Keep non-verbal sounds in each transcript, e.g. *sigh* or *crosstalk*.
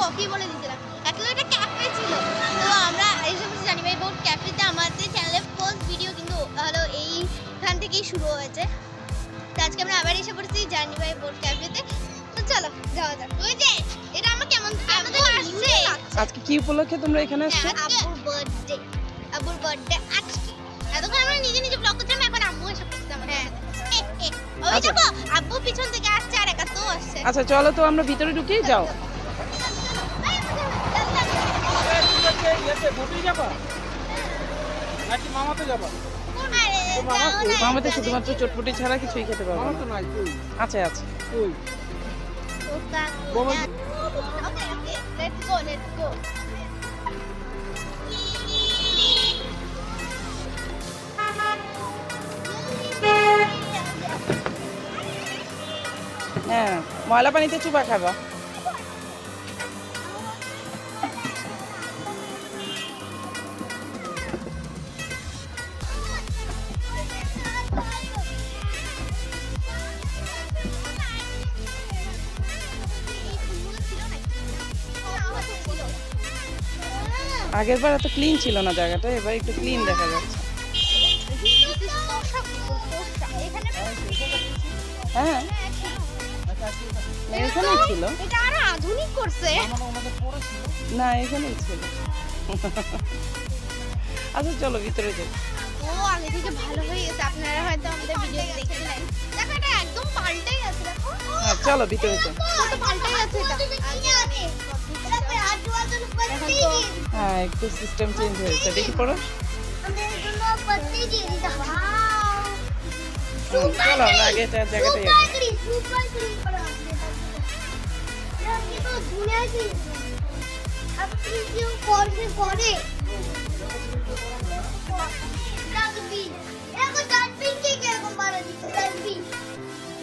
Coffee বলে দিয়েছিলাম। Actually এটা ক্যাফে ছিল। তো আমরা এসে বসে জানি ভাই বোর্ড ক্যাফেতে আমাদের চ্যানেলের ফার্স্ট ভিডিও কিন্তু হলো এইখান থেকেই শুরু হয়েছে। তো আজকে আমরা আবার এসে পড়েছি জানি ভাই বোর্ড ক্যাফেতে তো চলো যাওয়া যাক। ওই যে এটা আমার কেমন কেমন আসছে। আজকে কি উপলক্ষে তোমরা এখানে আসছো? হ্যাঁ, আব্বুর বার্থডে আব্বুর বার্থডে আজকে। এতক্ষণ আমরা নিজে নিজে ব্লগ করছিলাম এখন আম্মু এসে পড়ছে আমাদের সাথে। এ, এ, ওই আচ্ছা। দেখো আব্বু পিছন থেকে আসছে আর একা তো আসছে। আচ্ছা চলো তো আমরা ভিতরে ঢুকি যাও। মামাতে যাবা? শুধুমাত্র চটপটি ছাড়া কিছুই খেতে পারব মামা না। তো নাই তুই আচ্ছা আচ্ছা তুই Coca-Cola. Okay, okay, let's go, let's go. হ্যাঁ ময়লা পানিতে চুপা খাবা। আগের বার এত ক্লিন ছিল না জায়গাটা এবার একটু ক্লিন দেখা যাচ্ছে। হ্যাঁ। এখানেই ছিল। এটা আরও আধুনিক করছে না এখানেই ছিল। আচ্ছা চলো ভিতরে যাই। ও আগে থেকে ভালো হয়ে গেছে আপনারা হয়তো আমাদের ভিডিও দেখেছিলেন দেখো এটা একদম পাল্টাই আছে দেখো চলো ভিতরে যাই। কত পাল্টাই আছে এটা হ্যাঁ একটু সিস্টেম চেঞ্জ হয়েছে। দেখি পড়ো। চলো আগে জায়গাটাই আগে।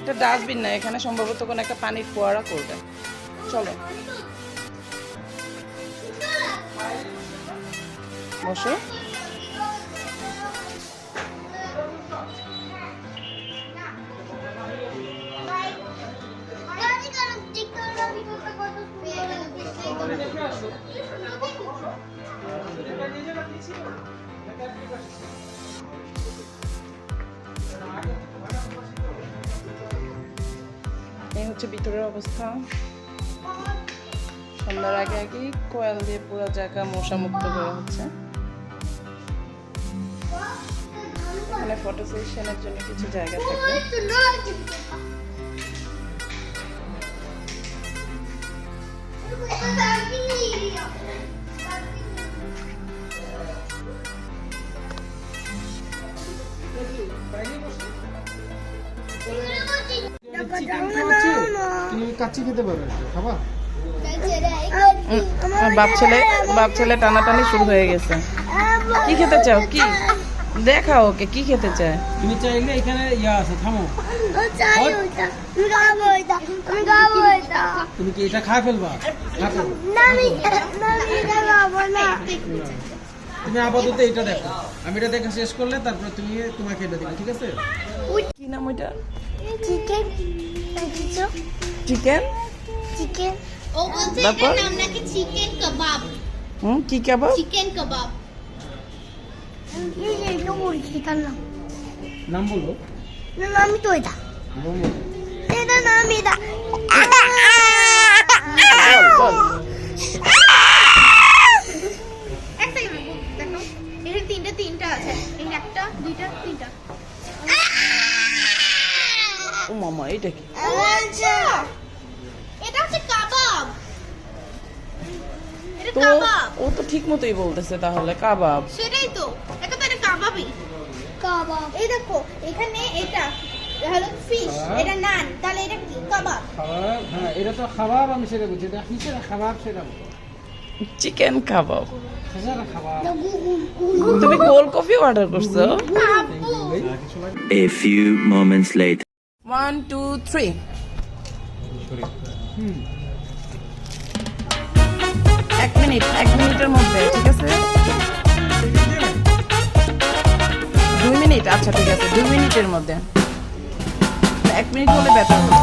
এটা ডাস্টবিন না, এখানে সম্ভবত কোনো একটা পানির ফোয়ারা করবে। চলো। বসো। এই হচ্ছে ভিতরের অবস্থা। সন্ধ্যার আগে আগে কোয়েল দিয়ে পুরো জায়গা মশা মুক্ত করা হচ্ছে। এখানে ফটো সেশনের জন্য কিছু জায়গা থাকে। কাচ্চি খেতে পারবে খাবা বাপ ছেলে বাপ ছেলে টানাটানি শুরু হয়ে গেছে। কি খেতে চাও? কি? দেখা ওকে কি খেতে চায়? তুমি চাইলে এখানে ইয়া আছে থামো। তুমি কি এটা খা ফেলবা? খাব তুমি আপাতত এটা দেখো। আমি এটা দেখা শেষ করলে তারপর তুমি তোমাকে এটা দিবে ঠিক আছে? কি নাম ওইটা? চিকেন। চিকেন? চিকেন। ও বলছে নাম নাকি চিকেন কাবাব। হুম কি কাবাব? চিকেন কাবাব। নাম নাম বলো না নামই তো এটা এটা এটা এক সেকেন্ড দেখো এখানে তিনটা আছে একটা দুইটা তিনটা ও মামা এটা কি আচ্ছা এটা হচ্ছে কাবাব এটা তো ও তো ঠিক মতোই বলতেছে তাহলে কাবাব। সেটাই তো। এটা তো কাবাবই। কাবাব। এই দেখো এখানে এটা হলো ফিশ হ্যাঁ। এটা নান তাহলে এটা কি? কাবাব। খাবার হ্যাঁ এটা তো খাবার আমি সেটা বলছি। এটা কিসের খাবার সেটা চিকেন কাবাব। তুমি কফি অর্ডার করছ? হুম। এক মিনিট, এক মিনিটের মধ্যে, ঠিক আছে? দুই মিনিট আচ্ছা ঠিক আছে, দুই মিনিটের মধ্যে। এক মিনিট হলে ব্যথা হবে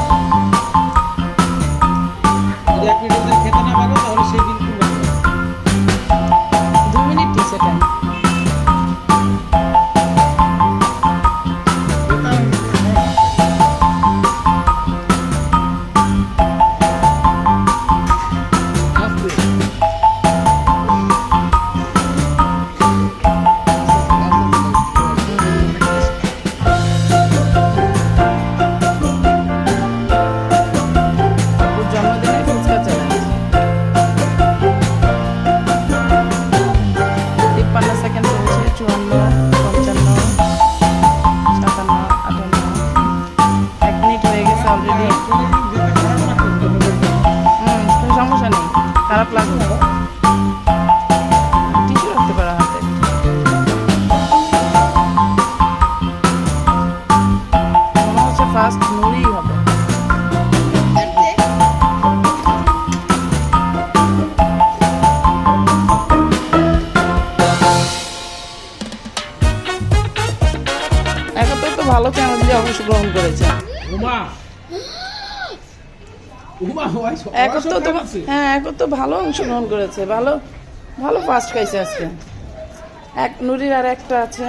এখন তো। হ্যাঁ এখন তো ভালো অংশগ্রহণ করেছে ভালো ভালো ফার্স্ট খাইছে আজকে। এক নুরির আর একটা আছে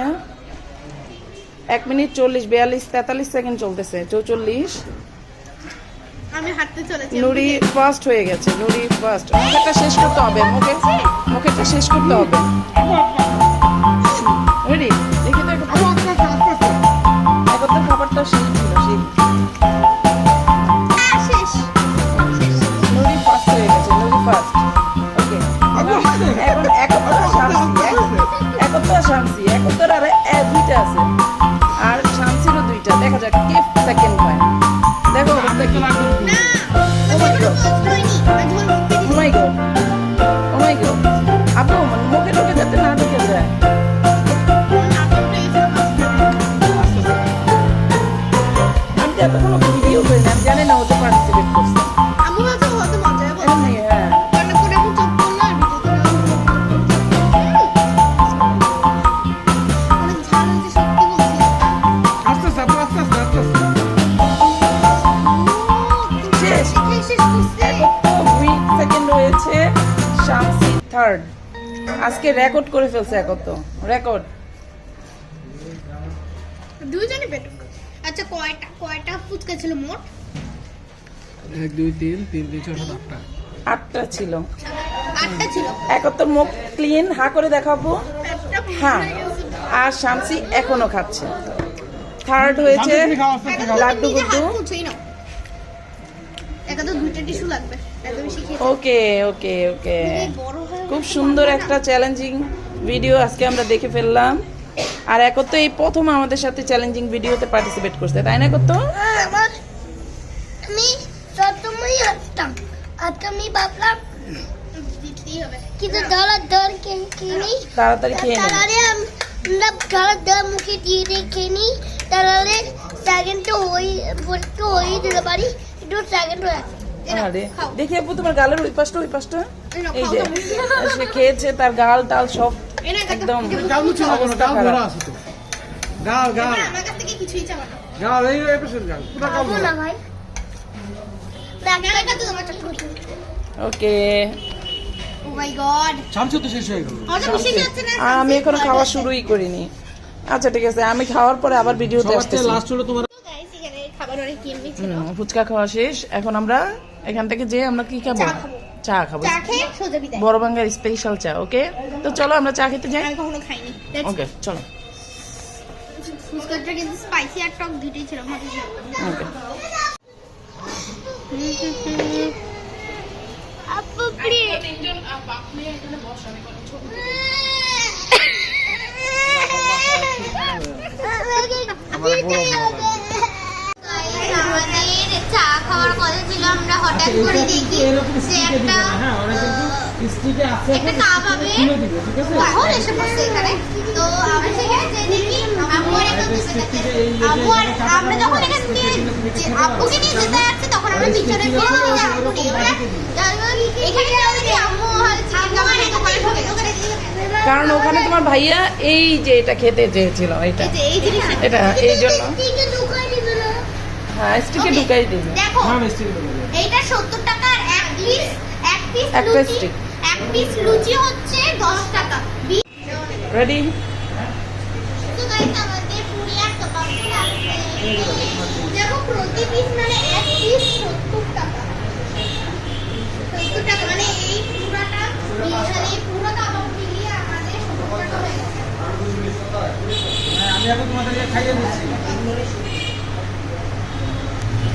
এক মিনিট চল্লিশ বিয়াল্লিশ তেতাল্লিশ সেকেন্ড চলতেছে চৌচল্লিশ। আমি হাঁটতে চলেছি নুরি ফার্স্ট হয়ে গেছে নুরি ফার্স্ট মুখেরটা শেষ করতে হবে মুখে মুখেরটা শেষ করতে হবে। রেডি দেখি তো এখন এখন তো খাবারটা শেষ। করে ফেলছে এখন তো। রেকর্ড দুইজনই পেটুক আচ্ছা কয়টা কয়টা ফুচকা ছিল মোট? এক দুই তিন তিন তিন ছয় সাত আটটা। আটটা ছিল। আটটা ছিল? এখন তো মুখ ক্লিন হা করে দেখাবো। হ্যাঁ। আর শামসি এখনও খাচ্ছে। থার্ড হয়েছে। লাড্ডু গুড্ডু। মুছেই নাও। একা তো দুইটা টিস্যু লাগবে। একদম শিখিয়ে ওকে ওকে ওকে খুব সুন্দর একটা চ্যালেঞ্জিং ভিডিও আজকে আমরা দেখে ফেললাম। আর এখন তো এই প্রথম আমাদের সাথে চ্যালেঞ্জিং ভিডিওতে পার্টিসিপেট করছে তাই না কত আমার আমি সবসময় হাসতাম আজকে আমি ভাবলাম কিন্তু ধরা ধর কিনি তাড়াতাড়ি খেয়ে তাহলে আমরা ধরা ধর মুখে দিয়ে দিয়ে নিই। তাহলে সেকেন্ড হই একটু হয়ে দিতে পারি একটু সেকেন্ড হয়ে দেখি আপু তোমার গালের ওই পাশটা ওই পাশটা। এই যে সে খেয়েছে তার গাল টাল সব একদম। গাল গাল। গাল। এই গাল। পুরো গাল না ভাই। ওকে। ও মাই গড শামসু তো শেষ হয়ে গেল। আমার তো বিশ্বাসই হচ্ছে না আর আমি এখনও খাওয়া শুরুই করিনি। আচ্ছা ঠিক আছে আমি খাওয়ার পরে আবার ভিডিওতে আসতেছি। হুম, ফুচকা খাওয়া শেষ। এখন আমরা এখান থেকে যে আমরা কি খাব। চা খাব। চা খেয়ে সোজা বিদায়। বড় বাঙ্গার স্পেশাল চা ওকে তো চলো আমরা চা খেতে যাই। আমি কখনো খাইনি। ওকে চলো। ফুচকাটা কিন্তু স্পাইসি আর টক দুটোই ছিল মজা ছিল। ওকে আপু প্লিজ আমাদের চা খাওয়ার কথা ছিল আমরা হঠাৎ করে এরকম স্টিকে দিবে না হ্যাঁ ওরা কিন্তু স্টিকে আছে একটা কাবাবে খুলে দিবে ঠিক আছে? এখন এসে পড়ছে এখানে। তো আমরা সেখানে যে দেখি আম্মু আর একটা দুটো থেকে আম্মু আর আমরা যখন এখান দিয়ে আব্বুকে নিয়ে যেতে যাচ্ছি তখন আমরা পিছনে ফিরে দেখি যে আম্মু এখানে যাও আম্মু আর চিকেন কাবাব দোকানে ঢুকে দোকানে কারণ ওখানে তোমার ভাইয়া এই যে এটা খেতে চেয়েছিল এটা। এটা এই জন্য। হ্যাঁ স্টিকে ঢুকাই দিবে। দেখো হ্যাঁ মিষ্টি দিবে। এইটা সত্তর টাকার এক পিস এক পিস একটা লুচি এক পিস লুচি হচ্ছে দশ টাকা। রেডি তো guys, আমাদের পুরি আর কাবাবগুলো আছে। দেখো প্রতি পিস মানে এক পিস সত্তর টাকা। সত্তর টাকা মানে এই পুরাটা মানে এই পুরো কাবাব মিলিয়ে আমাদের সত্তর টাকা হয়ে গেছে। হ্যাঁ, আমি এখন তোমাদেরকে খাইয়ে দিচ্ছি।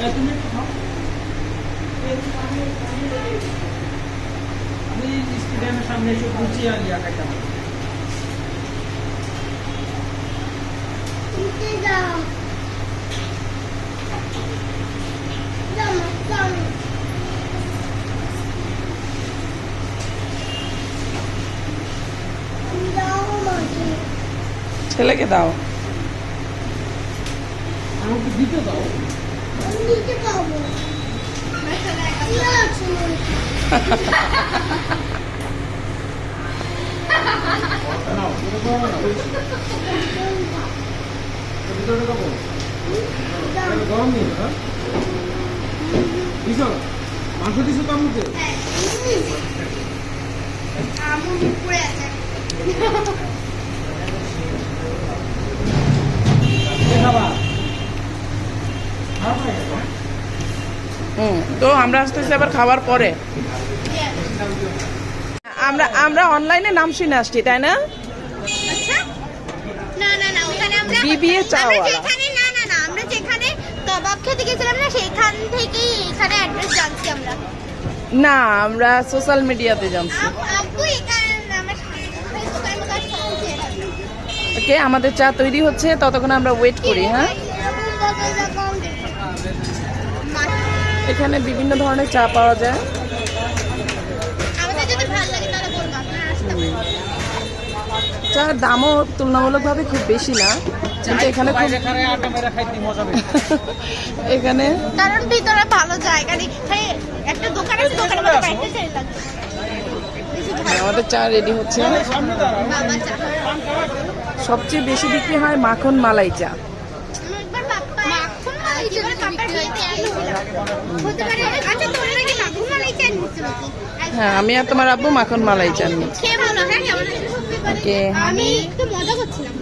এই, তুমি একটু খাও। আমি স্টেডিয়ামের সামনে এসে ঘুরছি আর ইয়া খাইতাম ছেলেকে দাও আমাকে দিতে দাও নিতে পারব কি আছে নাও এটা দাও না ভিতরে গরম নেই হ্যাঁ? মাংস দিছো তার মধ্যে আমুল উপরে আছে কে খাবা খাওয়া হয়ে গেছে হুম তো আমরা আসতেছি আবার খাবার পরে। আমরা আমরা অনলাইনে নাম শুনে আসছি তাই না? আচ্ছা। না না না আমরা চাওয়ালা। যেখানে না না না আমরা যেখানে কাবাব খেতে গেছিলাম না সেখান থেকেই এখানে অ্যাড্রেস জানছি আমরা। না আমরা সোশ্যাল মিডিয়াতে জানছি আব- আব্বু এখানে আমার ফেসবুকের মতো একটা আছে। ওকে আমাদের চা তৈরি হচ্ছে ততক্ষণ আমরা ওয়েট করি হ্যাঁ? এখানে বিভিন্ন ধরনের চা পাওয়া যায়। চার দামও তুলনামূলকভাবে খুব বেশি না কিন্তু এখানে *laughs* এখানে কারণ ভিতরে ভালো জায়গা নেই। একটা দোকান আমাদের চা রেডি হচ্ছে। সবচেয়ে বেশি বিক্রি হয় মাখন মালাই চা আচ্ছা তোমরা কি মাখন মালাই চা নিচ্ছো নাকি? হ্যাঁ আমি আর তোমার আব্বু মাখন মালাই চা নিচ্ছি খেয়ে বলো হ্যাঁ ওকে। আমি একটু মজা করছিলাম।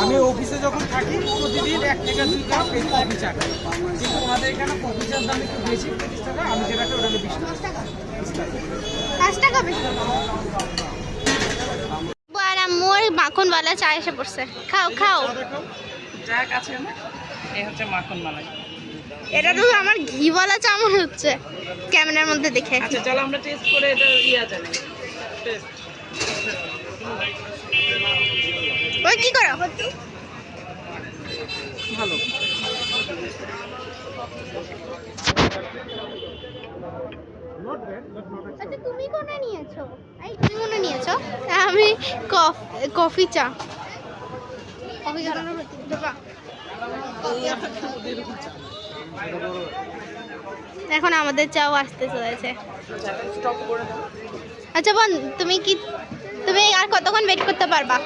আমি অফিসে যখন থাকি প্রতিদিন এক থেকে দুই কাপ এই কফি চা খাই। কিন্তু আমাদের এখানে কফি চার দাম একটু বেশি পঁচিশ টাকা আমি যেটা ওটা বিশ টাকা। পাঁচ টাকা বেশি। মোর মাখনওয়ালা চা এসে পড়ছে। খাও খাও। যা কাছে না এই হচ্ছে মাখন মালাই এটা তো আমার ঘিওয়ালা চা মনে হচ্ছে। ক্যামেরার মধ্যে দেখে আচ্ছা চলো আমরা টেস্ট করে এটা ইয়া জানি টেস্ট ওই কি করো? ভালো। আচ্ছা তুমি কোনটা নিয়েছো? এই তুমি কোনটা নিয়েছো? আমি কফি চা। কফি এখন আমাদের চাও আসতে চলেছে। আচ্ছা বোন তুমি কি তুমি আর কতক্ষণ ওয়েট করতে পারবা?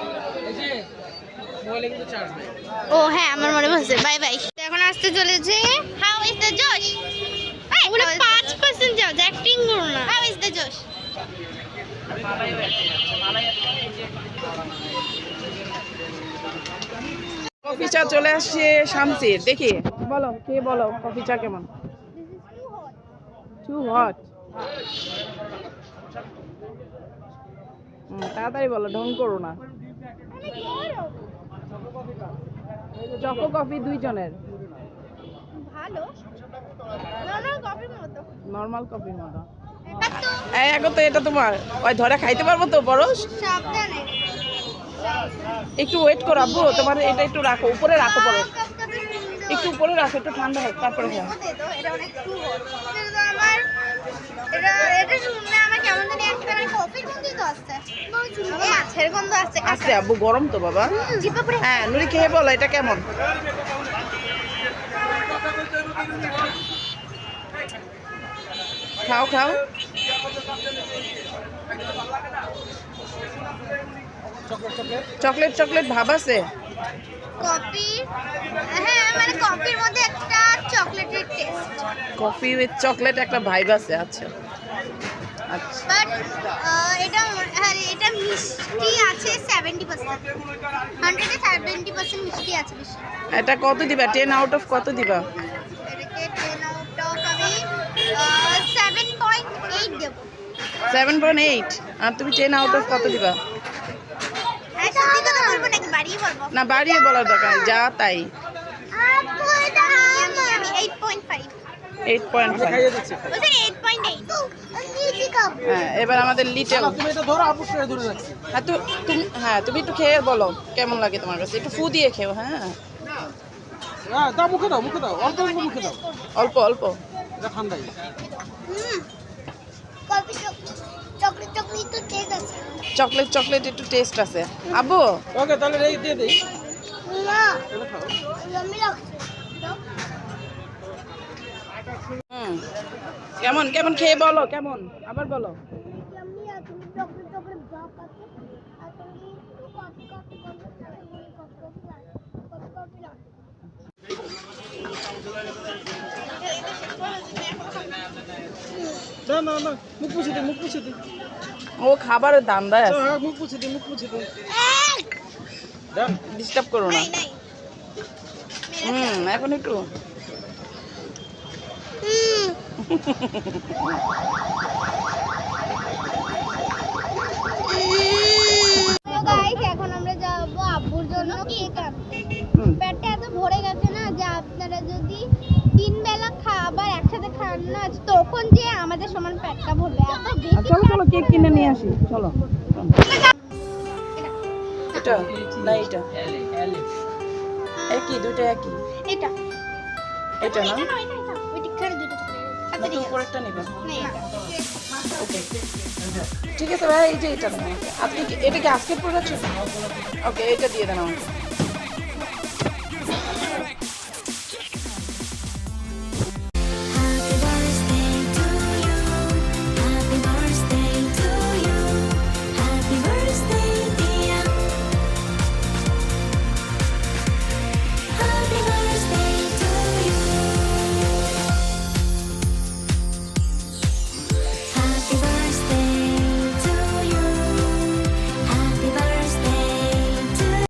ও হ্যাঁ আমার মনে পড়ছে। Bye bye. এখন আসতে চলেছে হাউ ইজ দ্য জোশ ওগুলো পাঁচ পার্সেন্ট যাও অ্যাক্টিং করো না হাউ ইজ দ্য জোশ কফি চা চলে আসছে শামসির দেখি। বলো কে বলো কফি চা কেমন? টু হট তাড়াতাড়ি বলো ঢং করো না। চকো কফি দুইজনের। ভালো। নরমাল কফির মতো। এখন তো এটা তোমার, ওই ধরে খাইতে পারব তো বরস একটু ওয়েট করো আব্বু, তোমার এটা একটু রাখো, উপরে রাখো পরো একটু উপরে রাখো, একটু ঠান্ডা হোক, তারপরে আসছে আস্তে আব্বু, গরম তো বাবা। হ্যাঁ নুরি খেয়ে বলো, এটা কেমন? খাও খাও। Chocolate chocolate? ভাব আছে। কফি হ্যাঁ মানে কফির মধ্যে একটা চকলেটের টেস্ট কফি উইথ চকলেট একটা ভাইব আছে আচ্ছা। আচ্ছা। বাট এটা হ্যাঁ এটা মিষ্টি আছে মিষ্টি বেশি। এটা কত দিবা? টেন আউট অফ কত দিবা? এটাকে টেন আউট অফ আমি সেভেন পয়েন্ট এইট দেবো সেভেন পয়েন্ট এইট আর তুমি টেন আউট অফ কত দিবা? হ্যাঁ সত্যি কথা বলব নাকি? বাড়িয়ে বলব। না বাড়িয়ে বলার দরকার যা তাই। এইট পয়েন্ট হ্যাঁ এবার আমাদের লিটেল তুমি এটা ধরো অবশ্যই হ্যাঁ তো তুমি হ্যাঁ তুমি একটু খেয়ে বলো কেমন লাগে তোমার কাছে? একটু ফু দিয়ে খেও হ্যাঁ। হ্যাঁ দাও মুখে দাও মুখে দাও। অল্প অল্প মুখে দাও। অল্প অল্প। ঠান্ডাই। কফি চকলেট চকলেট একটু টেস্ট আছে। আবু ওকে তাহলে রেখে দিয়ে দিই। না কেমন কেমন খেয়ে বলো কেমন? আবার বলো আমি আর তুমি চকলেট চকলেট ভাব আছে আর তুমি একটু কফি কফি করবে কফি কফি লাগে কফি কফি লাগে না না না মুখ পুছে দে মুখ পুছে দে ও খাবারের দাম দেয় হ্যাঁ, মুখ পুছে দে মুখ পুছে ডিস্টার্ব করো না। হুম এখন একটু। এখন আমরা যাব আব্বুর জন্য কেক আনতে। পেটটা এত ভরে গেছে। না তখন যে আমাদের সমান পেটটা ভরবে এত বেশি চলো চলো কেক কিনে নিয়ে আসি চলো। এটা না এটা। একই দুটো একই। এটা। এটা না? এটা নয়, এটা এটা ওই টিকার দুটো এটা। ওকে। ঠিক আছে ভাই এই যে এটা নাও। আজকে কি- এটা কি আজকের প্রোডাকশন ওকে এটা দিয়ে দেন আমাকে।